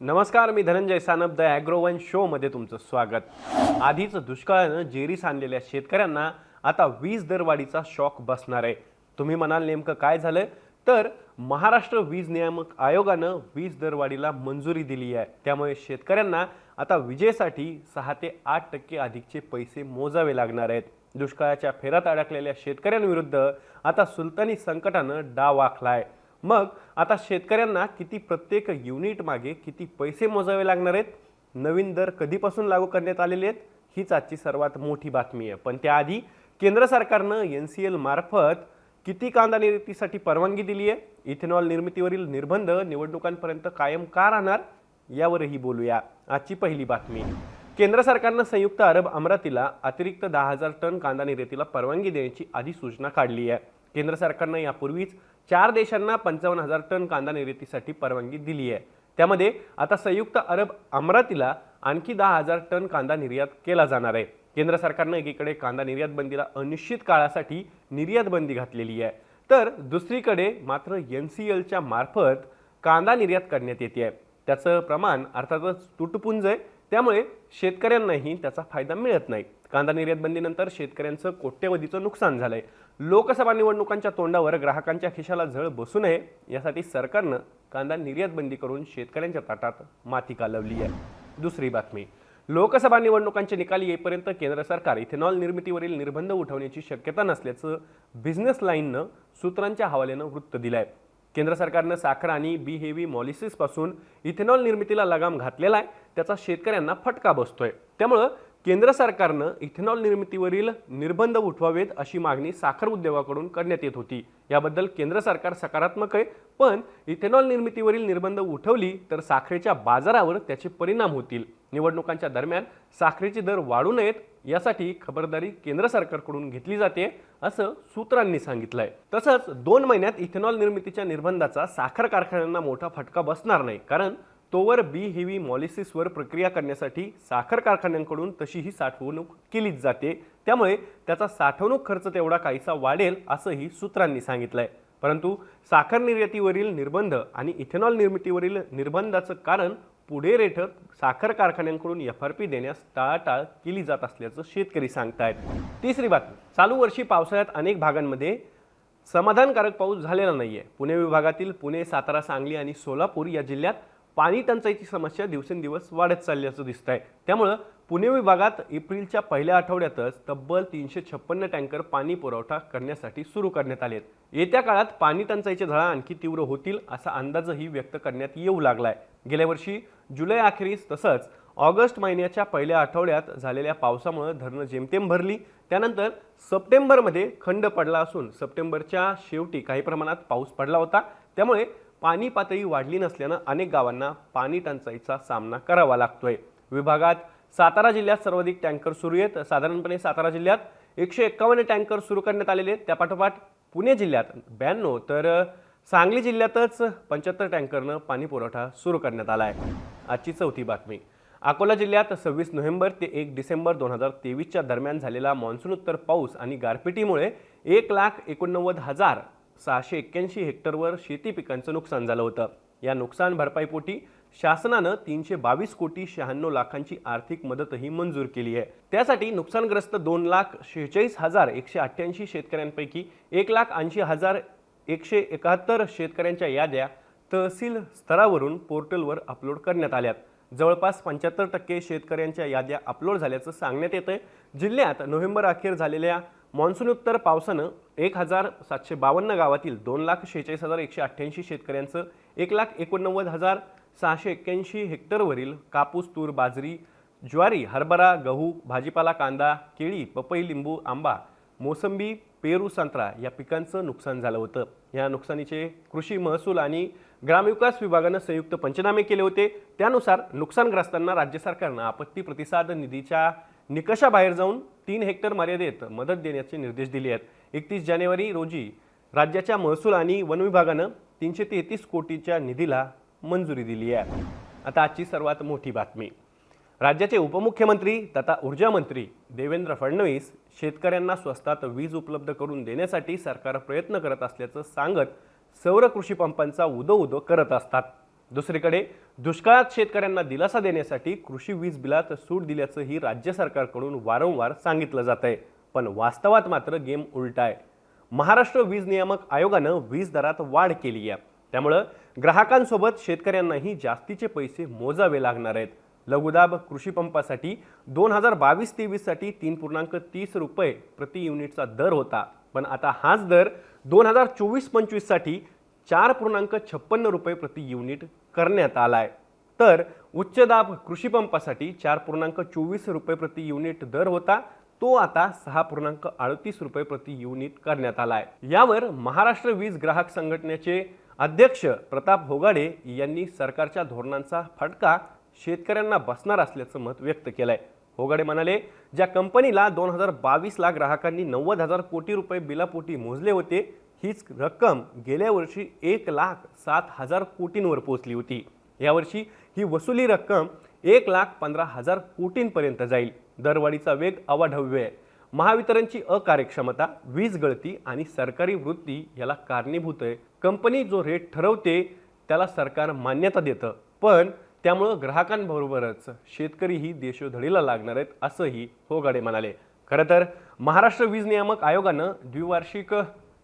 नमस्कार मी धनंजय सानप द ॲग्रोवन शोमध्ये तुमचं स्वागत. आधीच दुष्काळानं जेरीस आणलेल्या शेतकऱ्यांना आता वीज दरवाढीचा शॉक बसणार आहे. तुम्ही म्हणाल नेमकं काय झालं? तर महाराष्ट्र वीज नियामक आयोगानं वीज दरवाढीला मंजुरी दिली आहे. त्यामुळे शेतकऱ्यांना आता विजेसाठी सहा ते आठ टक्के अधिकचे पैसे मोजावे लागणार आहेत. दुष्काळाच्या फेरात अडकलेल्या शेतकऱ्यांविरुद्ध आता सुलतानी संकटानं डाव आखलाय मग आता शेतकऱ्यांना किती प्रत्येक युनिट मागे किती पैसे मोजावे लागणार आहेत? नवीन दर कधीपासून लागू करण्यात आलेले आहेत? हीच आजची सर्वात मोठी बातमी आहे. पण त्याआधी केंद्र सरकारनं एन सी एल मार्फत किती कांदा निर्यातीसाठी परवानगी दिली आहे इथेनॉल निर्मितीवरील निर्बंध निवडणुकांपर्यंत कायम का राहणार? यावरही बोलूया. आजची पहिली बातमी. केंद्र सरकारनं संयुक्त अरब अमरातीला अतिरिक्त दहा हजार टन कांदा निर्यातीला परवानगी देण्याची अधिसूचना काढली आहे केंद्र सरकारनं यापूर्वीच चार देशांना पंचावन्न हजार टन कांदा निर्यातीसाठी परवानगी दिली आहे. त्यामध्ये आता संयुक्त अरब अमरातीला आणखी दहा हजार टन कांदा निर्यात केला जाणार आहे. केंद्र सरकारनं एकीकडे कांदा निर्यात बंदीला अनिश्चित काळासाठी निर्यात बंदी घातलेली आहे. तर दुसरीकडे मात्र एन सी एलच्या मार्फत कांदा निर्यात करण्यात येते आहे. त्याचं प्रमाण अर्थातच तुटपुंज आहे. त्यामुळे शेतकऱ्यांनाही त्याचा फायदा मिळत नाही. कांदा निर्यात बंदीनंतर शेतकऱ्यांचं कोट्यवधीचं नुकसान झालंय. लोकसभा निवडणुकांच्या तोंडावर ग्राहकांच्या खिशाला झळ बसू नये यासाठी सरकारनं कांदा निर्यात बंदी करून शेतकऱ्यांच्या ताटात माती कालवली आहे. दुसरी बातमी. लोकसभा निवडणुकांचे निकाल येईपर्यंत केंद्र सरकार इथेनॉल निर्मितीवरील निर्बंध उठवण्याची शक्यता नसल्याचं बिझनेस लाईननं सूत्रांच्या हवाल्यानं वृत्त दिलं आहे केंद्र सरकारनं साखर आणि बी हेवी मॉलिसिसपासून इथेनॉल निर्मितीला लगाम घातलेला आहे त्याचा शेतकऱ्यांना फटका बसतोय. त्यामुळं केंद्र सरकारनं इथेनॉल निर्मितीवरील निर्बंध उठवावेत अशी मागणी साखर उद्योगाकडून करण्यात येत होती. याबद्दल केंद्र सरकार सकारात्मक आहे पण इथेनॉल निर्मितीवरील निर्बंध उठवली तर साखरेच्या बाजारावर त्याचे परिणाम होतील. निवडणुकांच्या दरम्यान साखरेचे दर वाढू नयेत यासाठी खबरदारी केंद्र सरकारकडून घेतली जाते असं सूत्रांनी सांगितलंय. तसंच दोन महिन्यात इथेनॉल निर्मितीच्या निर्बंधाचा साखर कारखान्यांना मोठा फटका बसणार नाही कारण तोवर बी हेवी मॉलिसिसवर प्रक्रिया करण्यासाठी साखर कारखान्यांकडून तशीही साठवणूक केलीच जाते. त्यामुळे त्याचा साठवणूक खर्च तेवढा काहीसा वाढेल असंही सूत्रांनी सांगितलंय. परंतु साखर निर्यातीवरील निर्बंध आणि इथेनॉल निर्मितीवरील निर्बंधाचं कारण पुढे रेठत साखर कारखान्यांकडून एफ आर पी देण्यास टाळाटाळ केली जात असल्याचं शेतकरी सांगतायत. तिसरी बातमी. चालू वर्षी पावसाळ्यात अनेक भागांमध्ये समाधानकारक पाऊस झालेला नाही आहे पुणे विभागातील पुणे सातारा सांगली आणि सोलापूर या जिल्ह्यात पाणी टंचाईची समस्या दिवसेंदिवस वाढत चालल्याचं दिसत आहे त्यामुळं पुणे विभागात एप्रिलच्या पहिल्या आठवड्यातच तब्बल तीनशे छप्पन्न टँकर पाणी पुरवठा करण्यासाठी सुरू करण्यात आले आहेत येत्या काळात पाणी टंचाईचे झळा आणखी तीव्र होतील असा अंदाजही व्यक्त करण्यात येऊ लागलाय. गेल्या वर्षी जुलै अखेरीस तसंच ऑगस्ट महिन्याच्या पहिल्या आठवड्यात झालेल्या पावसामुळे धरणं जेमतेम भरली. त्यानंतर सप्टेंबरमध्ये खंड पडला असून सप्टेंबरच्या शेवटी काही प्रमाणात पाऊस पडला होता. त्यामुळे पाणी पातळी वाढली नसल्यानं अनेक गावांना पाणी टंचाईचा सामना करावा लागतोय. विभागात सातारा जिल्ह्यात सर्वाधिक टँकर सुरू आहेत. साधारणपणे सातारा जिल्ह्यात एकशे एक्कावन्न टँकर सुरू करण्यात आलेले आहेत. त्यापाठोपाठ पुणे जिल्ह्यात ब्याण्णव तर सांगली जिल्ह्यातच पंच्याहत्तर टँकरनं पाणी पुरवठा सुरू करण्यात आला आहे आजची चौथी बातमी. अकोला जिल्ह्यात सव्वीस नोव्हेंबर ते एक डिसेंबर दोन हजार तेवीसच्या दरम्यान झालेला मान्सूनोत्तर पाऊस आणि गारपिटीमुळे एक लाख एकोणनव्वद हजार सहाशे एक्क्याऐंशी हेक्टरवर शेती पिकांचं नुकसान झालं होतं. या नुकसान भरपाईपोटी शासनानं तीनशे बावीस कोटी शहाण्णव लाखांची आर्थिक मदतही मंजूर केली आहे. त्यासाठी नुकसानग्रस्त दोन लाख शेहेचाळीस हजार एकशे अठ्ठ्याऐंशी शेतकऱ्यांपैकी एक लाख ऐंशी हजार एकशे एकाहत्तर शेतकऱ्यांच्या याद्या तहसील स्तरावरून पोर्टलवर अपलोड करण्यात आल्यात जवळपास पंच्याहत्तर टक्के शेतकऱ्यांच्या याद्या अपलोड झाल्याचं सांगण्यात येतं जिल्ह्यात नोव्हेंबर अखेर झालेल्या मान्सूनोत्तर पावसानं एक हजार सातशे बावन्न गावातील दोन लाख शेहेचाळीस हजार एकशे अठ्ठ्याऐंशी शेतकऱ्यांचं एक लाख एकोणनव्वद हजार सहाशे एक्क्याऐंशी हेक्टरवरील कापूस तूर बाजरी ज्वारी हरभरा गहू भाजीपाला कांदा केळी पपई लिंबू आंबा मोसंबी पेरू संत्रा या पिकांचं नुकसान झालं होतं. या नुकसानीचे कृषी महसूल आणि ग्रामविकास विभागानं संयुक्त पंचनामे केले होते. त्यानुसार नुकसानग्रस्तांना राज्य सरकारनं आपत्ती प्रतिसाद निधीच्या निकषाबाहेर जाऊन तीन हेक्टर मर्यादेत मदत देण्याचे निर्देश दिले आहेत. एकतीस जानेवारी रोजी राज्याच्या महसूल आणि वन विभागानं तीनशे तेहतीस कोटीच्या निधीला मंजुरी दिली आहे. आता आजची सर्वात मोठी बातमी. राज्याचे उपमुख्यमंत्री तथा ऊर्जा मंत्री देवेंद्र फडणवीस शेतकऱ्यांना स्वस्तात वीज उपलब्ध करून देण्यासाठी सरकार प्रयत्न करत असल्याचं सांगत सौर कृषी पंपांचा उदो उदो करत असतात. दुसरीकडे दुष्काळात शेतकऱ्यांना दिलासा देण्यासाठी कृषी वीज बिलात सूट दिल्याचंही राज्य सरकारकडून वारंवार सांगितलं जात आहे पण वास्तवात मात्र गेम उलटा आहे महाराष्ट्र वीज नियामक आयोगानं वीज दरात वाढ केली आहे त्यामुळं ग्राहकांसोबत शेतकऱ्यांनाही जास्तीचे पैसे मोजावे लागणार आहेत. लघुदाब कृषी पंपासाठी दोन हजार बावीस तेवीससाठी तीन पूर्णांक तीस रुपये प्रति युनिटचा दर होता. पण आता हाच दर दोन हजार चोवीस पंचवीससाठी चार पूर्णांक छप्पन्न रुपये प्रति युनिट करण्यात आला आहे तर उच्च दाब कृषी पंपासाठी चार पूर्णांक चोवीस रुपये प्रति युनिट दर होता. तो आता सहा पूर्णांक अडतीस रुपये प्रति युनिट करण्यात आला आहे यावर महाराष्ट्र वीज ग्राहक संघटनेचे अध्यक्ष प्रताप होगाडे यांनी सरकारच्या धोरणांचा फटका शेतकऱ्यांना बसणार असल्याचं मत व्यक्त केलंय. होगाडे म्हणाले ज्या कंपनीला दोन हजार बावीसला ग्राहकांनी नव्वद हजार कोटी रुपये बिलापोटी मोजले होते हीच रक्कम गेल्या वर्षी एक लाख सात हजार कोटींवर पोचली होती. यावर्षी ही वसुली रक्कम एक लाख पंधरा हजार कोटींपर्यंत जाईल. दरवाढीचा वेग अवाढव्य आहे. महावितरणची अकार्यक्षमता वीज गळती आणि सरकारी वृत्ती याला कारणीभूत आहे. कंपनी जो रेट ठरवते त्याला सरकार मान्यता देतं. पण त्यामुळं ग्राहकांबरोबरच शेतकरीही देशोधडीला लागणार आहेत असंही होगाडे म्हणाले. खरं तर महाराष्ट्र वीज नियामक आयोगानं द्विवार्षिक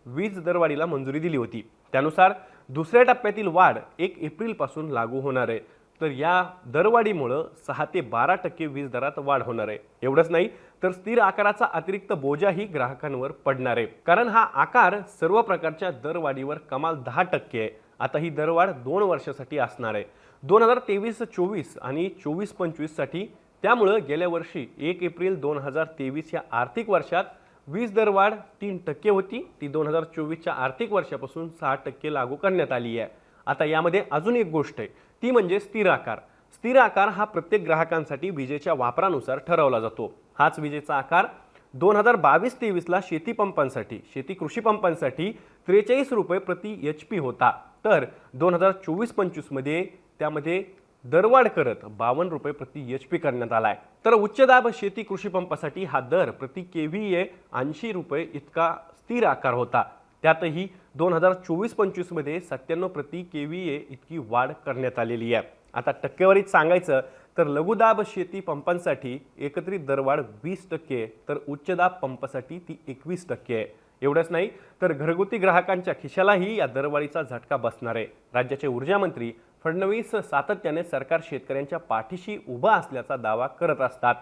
वीज दरवाढीला मंजुरी दिली होती. त्यानुसार दुसऱ्या टप्प्यातील वाढ एक एप्रिलपासून लागू होणार आहे. तर या दरवाढीमुळं सहा ते बारा टक्के वीज दरात वाढ होणार आहे. एवढंच नाही तर स्थिर आकाराचा अतिरिक्त बोजाही ग्राहकांवर पडणार आहे. कारण हा आकार सर्व प्रकारच्या दरवाढीवर कमाल दहा टक्के आहे. आता ही दरवाढ दोन वर्षासाठी असणार आहे. दोन हजार तेवीस चोवीस आणि चोवीस पंचवीससाठी त्यामुळं गेल्या वर्षी एक एप्रिल दोन हजार तेवीस या आर्थिक वर्षात वीज दरवाढ तीन टक्के होती. ती दोन हजार चोवीसच्या आर्थिक वर्षापासून सहा टक्के लागू करण्यात आली आहे. आता यामध्ये अजून एक गोष्ट आहे. ती म्हणजे स्थिर आकार. स्थिर आकार हा प्रत्येक ग्राहकांसाठी विजेच्या वापरानुसार ठरवला जातो. हाच विजेचा आकार दोन हजार बावीस तेवीसला शेती पंपांसाठी शेती कृषी पंपांसाठी त्रेचाळीस रुपये प्रति एच पी होता. तर दोन हजार चोवीस पंचवीसमध्ये त्यामध्ये दरवाढ करत बावन्न रुपये प्रति एच पी करण्यात आहे तर उच्च दाब शेती कृषी पंपासाठी हा दर प्रति के व्ही ए ऐंशी रुपये इतका स्थिर आकार होता. त्यातही दोन हजार चोवीस पंचवीसमध्ये सत्त्याण्णव प्रति के व्ही ए इतकी वाढ करण्यात आलेली आहे. आता टक्केवारीत सांगायचं तर लघुदाब शेती पंपांसाठी एकत्रित दरवाढ वीस टक्के आहे, तर उच्चदाब पंपासाठी ती एकवीस टक्के आहे. एवढंच नाही तर घरगुती ग्राहकांच्या खिशालाही या दरवाढीचा झटका बसणार आहे. राज्याचे ऊर्जामंत्री फडणवीस सातत्याने सरकार शेतकऱ्यांच्या पाठीशी उभा असल्याचा दावा करत असतात.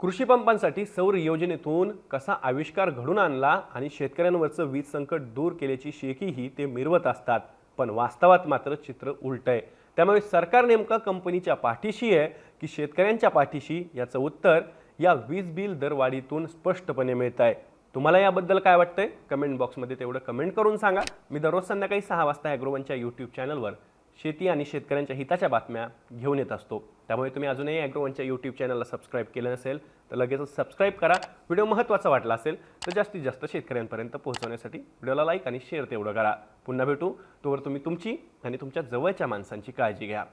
कृषी पंपांसाठी सौर योजनेतून कसा आविष्कार घडून आणला आणि शेतकऱ्यांवरचं वीज संकट दूर केल्याची शेकीही ते मिरवत असतात. पण वास्तवात मात्र चित्र उलट आहे त्यामुळे सरकार नेमका कंपनीच्या पाठीशी आहे की शेतकऱ्यांच्या पाठीशी? याचं उत्तर या वीज बिल दरवाढीतून स्पष्टपणे मिळत आहे तुम्हाला याबद्दल काय वाटतंय? कमेंट बॉक्समध्ये तेवढं कमेंट करून सांगा. मी दररोज संध्याकाळी सहा वाजता ॲग्रोवनच्या यूट्यूब चॅनलवर शेती आणि शेतकऱ्यांच्या हिताच्या बातम्या घेऊन येत असतो. त्यामुळे तुम्ही अजूनही ॲग्रोवनच्या यूट्यूब चॅनलला सबस्क्राईब केलं नसेल तर लगेचच सबस्क्राईब करा. व्हिडिओ महत्त्वाचा वाटला असेल तर जास्तीत जास्त शेतकऱ्यांपर्यंत पोहोचवण्यासाठी व्हिडिओला लाईक आणि शेअर तेवढं करा. पुन्हा भेटू. तोवर तुम्ही तुमची आणि तुमच्या जवळच्या माणसांची काळजी घ्या.